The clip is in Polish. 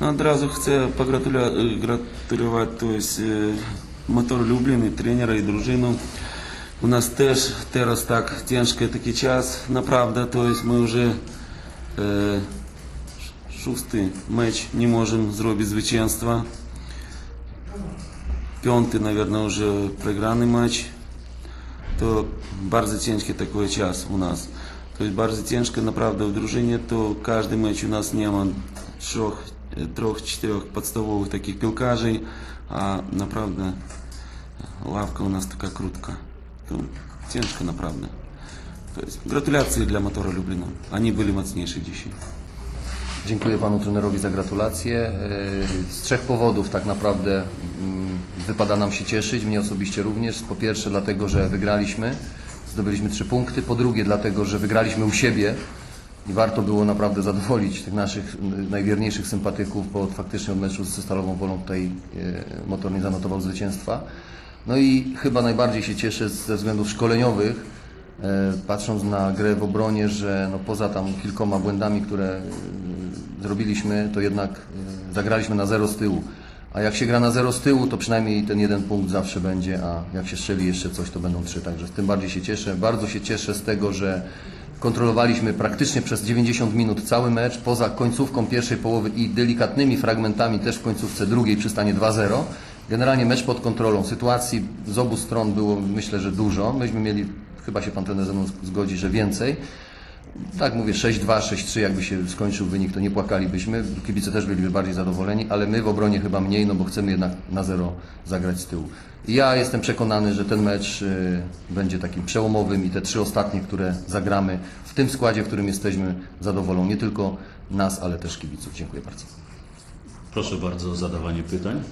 Одразу хочу погратулювати э, тобто, э, мотор Люблін, тренера, и дружину. У нас теж тераз так тяжкий такий час, направда, тобто ми вже е, э, шестый матч не можем зробити звичайства. П'ятий, наверное, уже проигранный матч. То дуже тяжкий такий час у нас. Тобто дуже тяжко, направда, в дружине, то каждый матч у нас нема шох mecz u nas nie ma trzech, trzech, czterech podstawowych takich piłkarzy, a naprawdę ławka u nas taka krótka. To ciężko naprawdę. To gratulacje dla Motora Lublina. Oni byli mocniejsi dzisiaj. Dziękuję panu trenerowi za gratulacje. E, Z trzech powodów tak naprawdę mm, wypada nam się cieszyć, mnie osobiście również. Po pierwsze dlatego, że wygraliśmy, zdobyliśmy trzy punkty. Po drugie dlatego, że wygraliśmy u siebie i warto było naprawdę zadowolić tych naszych najwierniejszych sympatyków, bo faktycznie od meczu ze Stalową Wolą tutaj e, motor nie zanotował zwycięstwa. No i chyba najbardziej się cieszę ze względów szkoleniowych, E, patrząc na grę w obronie, że no poza tam kilkoma błędami, które e, zrobiliśmy, to jednak zagraliśmy na zero z tyłu. A jak się gra na zero z tyłu, to przynajmniej ten jeden punkt zawsze będzie, a jak się strzeli jeszcze coś, to będą trzy. Także tym bardziej się cieszę. Bardzo się cieszę z tego, że kontrolowaliśmy praktycznie przez 90 minut cały mecz, poza końcówką pierwszej połowy i delikatnymi fragmentami też w końcówce drugiej przy stanie 2-0. Generalnie mecz pod kontrolą. Sytuacji z obu stron było myślę, że dużo. Myśmy mieli, chyba się pan trener ze mną zgodzi, że więcej. Tak mówię, 6-2, 6-3, jakby się skończył wynik, to nie płakalibyśmy. Kibice też byliby bardziej zadowoleni, ale my w obronie chyba mniej, no bo chcemy jednak na zero zagrać z tyłu. Ja jestem przekonany, że ten mecz y, będzie takim przełomowym i te trzy ostatnie, które zagramy w tym składzie, w którym jesteśmy, zadowolą nie tylko nas, ale też kibiców. Dziękuję bardzo. Proszę bardzo o zadawanie pytań.